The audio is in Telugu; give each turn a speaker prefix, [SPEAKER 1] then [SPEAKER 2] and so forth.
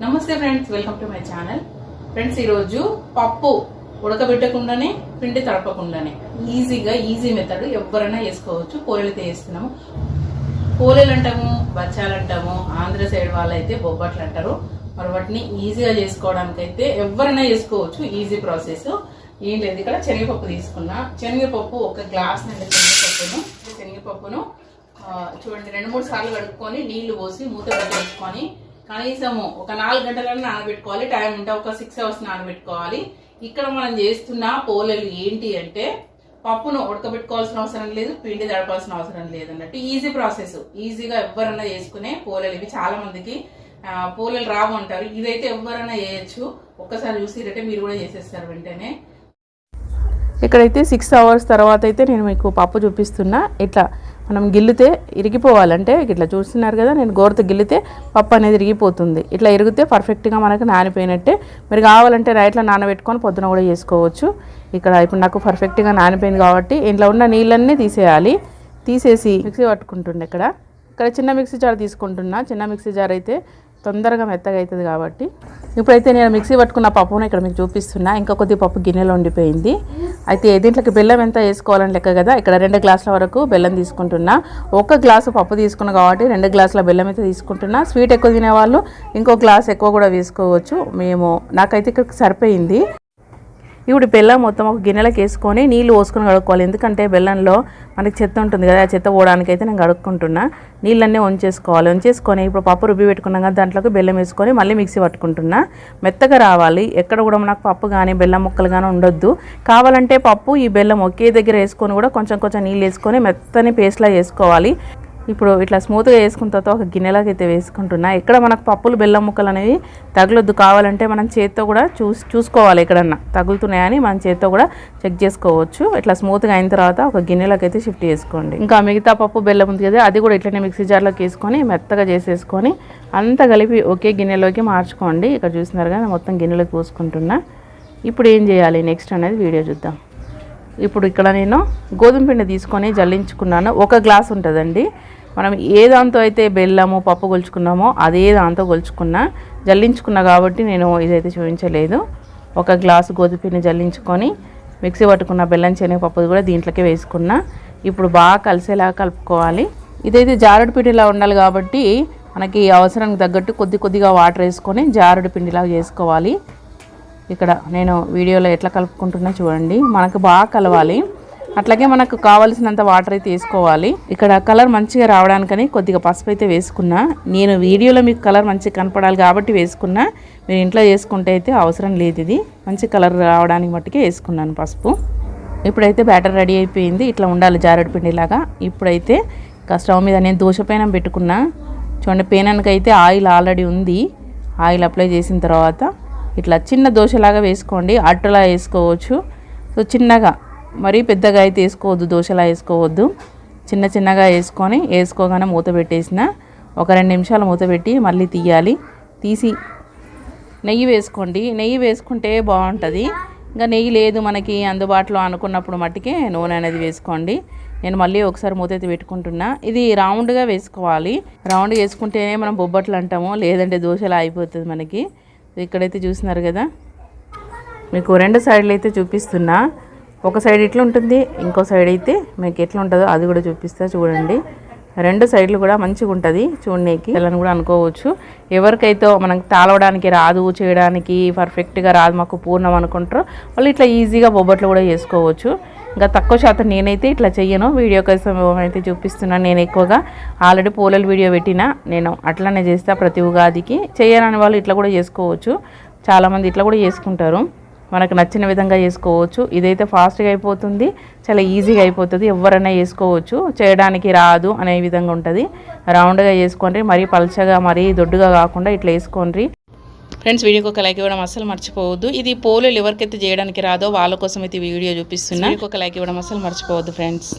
[SPEAKER 1] నమస్తే friends welcome to my channel. Friends ఈరోజు పప్పు ఉడకబెట్టకుండానే పిండి తడపకుండానే. ఈజీగా ఈజీ మెథడ్ ఎవరైనా వేసుకోవచ్చు పోలేలతో వేస్తున్నాము పోలేలు అంటాము బచ్చాలంటాము ఆంధ్ర సైడ్ వాళ్ళైతే బొబ్బట్లు అంటారు మరి వాటిని ఈజీగా చేసుకోవడానికి అయితే ఎవరైనా చేసుకోవచ్చు. Easy process. ఏం లేదు ఇక్కడ శనగపప్పు తీసుకున్నా. శనగపప్పు ఒక గ్లాస్ నుండి శనగపప్పును శనగపప్పును చూడండి రెండు మూడు సార్లు కడుక్కొని నీళ్ళు పోసి మూత పెట్టేసుకొని కనీసము ఒక నాలుగు గంటలను నానబెట్టుకోవాలి. టైం ఉంటే ఒక సిక్స్ అవర్స్ నానబెట్టుకోవాలి. ఇక్కడ మనం చేస్తున్న పోలలు ఏంటి అంటే పప్పును ఉడకబెట్టుకోవాల్సిన అవసరం లేదు పిండి తడపాల్సిన అవసరం లేదు అన్నట్టు ఈజీ ప్రాసెస్. ఈజీగా ఎవరైనా చేసుకునే పోలలు ఇవి. చాలా మందికి పోలలు రావు అంటారు. ఇదైతే ఎవరైనా చేయొచ్చు. ఒక్కసారి చూసిరంటే మీరు కూడా చేసేస్తారు వెంటనే.
[SPEAKER 2] ఇక్కడైతే సిక్స్ అవర్స్ తర్వాత అయితే నేను మీకు పప్పు చూపిస్తున్నా. ఇట్లా మనం గిల్లితే ఇరిగిపోవాలంటే ఇట్లా చూస్తున్నారు కదా నేను గోరతో గిల్లితే పప్పు అనేది ఇరిగిపోతుంది. ఇట్లా ఇరిగితే పర్ఫెక్ట్గా మనకు నానిపోయినట్టే. మీరు కావాలంటే నైట్లో నానబెట్టుకొని పొద్దున కూడా చేసుకోవచ్చు. ఇక్కడ ఇప్పుడు నాకు పర్ఫెక్ట్గా నానిపోయింది కాబట్టి ఇంట్లో ఉన్న నీళ్ళన్నీ తీసేయాలి. తీసేసి మిక్సీ పట్టుకుంటుండే ఇక్కడ. ఇక్కడ చిన్న మిక్సీ జార్ తీసుకుంటున్నా. చిన్న మిక్సీ జార్ అయితే తొందరగా మెత్తగా అవుతుంది కాబట్టి. ఇప్పుడైతే నేను మిక్సీ పట్టుకున్న పప్పును ఇక్కడ మీకు చూపిస్తున్నా. ఇంకా కొద్ది పప్పు గిన్నెలో ఉండిపోయింది. అయితే దీంట్లోకి బెల్లం ఎంత వేసుకోవాలని లెక్క కదా ఇక్కడ రెండు గ్లాసుల వరకు బెల్లం తీసుకుంటున్నా. ఒక గ్లాసు పప్పు తీసుకున్నా కాబట్టి రెండు గ్లాసుల బెల్లం అయితే తీసుకుంటున్నా. స్వీట్ ఎక్కువ తినేవాళ్ళు ఇంకో గ్లాస్ ఎక్కువ కూడా వేసుకోవచ్చు. మేము నాకైతే ఇక్కడికి సరిపోయింది. ఇప్పుడు బెల్లం మొత్తం ఒక గిన్నెలకు వేసుకొని నీళ్ళు పోసుకొని కడుక్కోవాలి. ఎందుకంటే బెల్లంలో మనకి చెత్త ఉంటుంది కదా ఆ చెత్త పోవడానికి అయితే నేను కడుక్కుంటున్నా. నీళ్ళన్నీ వంచేసుకోవాలి. వంచేసుకొని ఇప్పుడు పప్పు రుబ్బి పెట్టుకున్నాం కదా దాంట్లోకి బెల్లం వేసుకొని మళ్ళీ మిక్సీ పట్టుకుంటున్నా. మెత్తగా రావాలి. ఎక్కడ కూడా మనకు పప్పు కానీ బెల్లం ముక్కలు కానీ ఉండొద్దు. కావాలంటే పప్పు ఈ బెల్లం ఒకే దగ్గర వేసుకొని కూడా కొంచెం కొంచెం నీళ్ళు వేసుకొని మెత్తని పేస్ట్లా వేసుకోవాలి. ఇప్పుడు ఇట్లా స్మూత్గా వేసుకున్న తర్వాత ఒక గిన్నెలాగా అయితే వేసుకుంటున్నా. ఇక్కడ మనకు పప్పులు బెల్లం ముక్కలు అనేవి తగులొద్దు. కావాలంటే మనం చేత్తో కూడా చూస్ చూసుకోవాలి ఎక్కడన్నా. తగులుతున్నాయని మనం చేత్తో కూడా చెక్ చేసుకోవచ్చు. ఇట్లా స్మూత్గా అయిన తర్వాత ఒక గిన్నెలోకి అయితే షిఫ్ట్ చేసుకోండి. ఇంకా మిగతా పప్పు బెల్లం ఉంది కదా అది కూడా ఇట్లనే మిక్సీ జార్లోకి వేసుకొని మెత్తగా చేసేసుకొని అంతా కలిపి ఒకే గిన్నెలోకి మార్చుకోండి. ఇక్కడ చూసినారు కదా మొత్తం గిన్నెలోకి పోసుకుంటున్నా. ఇప్పుడు ఏం చేయాలి? నెక్స్ట్ అనేది వీడియో చూద్దాం. ఇప్పుడు ఇక్కడ నేను గోధుమ పిండి తీసుకొని జల్లించుకున్నాను. ఒక గ్లాస్ ఉంటుందండి. మనం ఏ దాంతో అయితే బెల్లము పప్పు కొలుచుకున్నామో అదే దాంతో కొలుచుకున్నా జల్లించుకున్నా కాబట్టి నేను ఇదైతే చూపించలేదు. ఒక గ్లాసు గోధుమపిండి జల్లించుకొని మిక్సీ పట్టుకున్న బెల్లం శనగపప్పు కూడా దీంట్లోకే వేసుకున్నా. ఇప్పుడు బాగా కలిసేలా కలుపుకోవాలి. ఇదైతే జారుడు పిండిలా ఉండాలి కాబట్టి మనకి అవసరానికి తగ్గట్టు కొద్ది కొద్దిగా వాటర్ వేసుకొని జారుడు పిండిలా చేసుకోవాలి. ఇక్కడ నేను వీడియోలో ఎట్లా కలుపుకుంటున్నా చూడండి. మనకు బాగా కలవాలి. అట్లాగే మనకు కావలసినంత వాటర్ అయితే వేసుకోవాలి ఇక్కడ కలర్ మంచిగా రావడానికని కొద్దిగా పసుపు అయితే వేసుకున్నా. నేను వీడియోలో మీకు కలర్ మంచిగా కనపడాలి కాబట్టి వేసుకున్నా. మీరు ఇంట్లో వేసుకుంటే అయితే అవసరం లేదు ఇది. మంచి కలర్ రావడానికి మట్టుకే వేసుకున్నాను పసుపు. ఇప్పుడైతే బ్యాటర్ రెడీ అయిపోయింది. ఇట్లా ఉండాలి జారెడు పిండిలాగా. ఇప్పుడైతే స్టవ్ మీద నేను దోశ పేనం పెట్టుకున్నా. చూడండి పేనానికి అయితే ఆయిల్ ఆల్రెడీ ఉంది. ఆయిల్ అప్లై చేసిన తర్వాత ఇట్లా చిన్న దోశలాగా వేసుకోండి. అట్టులా వేసుకోవచ్చు. సో చిన్నగా మరీ పెద్దగా అయితే వేసుకోవద్దు దోశలా వేసుకోవద్దు. చిన్న చిన్నగా వేసుకొని వేసుకోగానే మూత పెట్టేసిన. ఒక రెండు నిమిషాలు మూత పెట్టి మళ్ళీ తీయాలి. తీసి నెయ్యి వేసుకోండి. నెయ్యి వేసుకుంటే బాగుంటుంది. ఇంకా నెయ్యి లేదు మనకి అందుబాటులో అనుకున్నప్పుడు మట్టికే నూనె అనేది వేసుకోండి. నేను మళ్ళీ ఒకసారి మూత అయితే పెట్టుకుంటున్నా. ఇది రౌండ్గా వేసుకోవాలి. రౌండ్గా వేసుకుంటేనే మనం బొబ్బట్లు అంటాము లేదంటే దోశలు అయిపోతుంది మనకి. ఇక్కడైతే చూస్తున్నారు కదా? మీకు రెండు సైడ్లు అయితే చూపిస్తున్నా. ఒక సైడ్ ఇట్లా ఉంటుంది ఇంకో సైడ్ అయితే మీకు ఎట్లా ఉంటుందో అది కూడా చూపిస్తా చూడండి. రెండు సైడ్లు కూడా మంచిగా ఉంటుంది చూడనీకి. పిల్లని కూడా అనుకోవచ్చు. ఎవరికైతే మనకు తాళవడానికి రాదు చేయడానికి పర్ఫెక్ట్గా రాదు మాకు పూర్ణం అనుకుంటారో వాళ్ళు ఇట్లా ఈజీగా బొబ్బట్లు కూడా చేసుకోవచ్చు. ఇంకా తక్కువ శాతం నేనైతే ఇట్లా చెయ్యను. వీడియో కోసం అయితే చూపిస్తున్నాను. నేను ఎక్కువగా ఆల్రెడీ పూలల వీడియో పెట్టిన. నేను అట్లనే చేస్తా ప్రతి ఉగాదికి. చేయనని వాళ్ళు ఇట్లా కూడా చేసుకోవచ్చు. చాలామంది ఇట్లా కూడా చేసుకుంటారు. మనకు నచ్చిన విధంగా చేసుకోవచ్చు. ఇదైతే ఫాస్ట్గా అయిపోతుంది. చాలా ఈజీగా అయిపోతుంది. ఎవరైనా చేసుకోవచ్చు. చేయడానికి రాదు అనే విధంగా ఉంటుంది. రౌండ్గా చేసుకోండి. మరీ పల్చగా మరీ దొడ్డుగా కాకుండా ఇట్లా వేసుకోండి. ఫ్రెండ్స్ వీడియోకి ఒక లైక్ ఇవ్వడం అసలు మర్చిపోవద్దు. ఇది పోలేలు ఎవరికైతే చేయడానికి రాదో వాళ్ళ కోసం అయితే ఈ వీడియో చూపిస్తున్నా. ఒక లైక్ ఇవ్వడం అసలు మర్చిపోవద్దు ఫ్రెండ్స్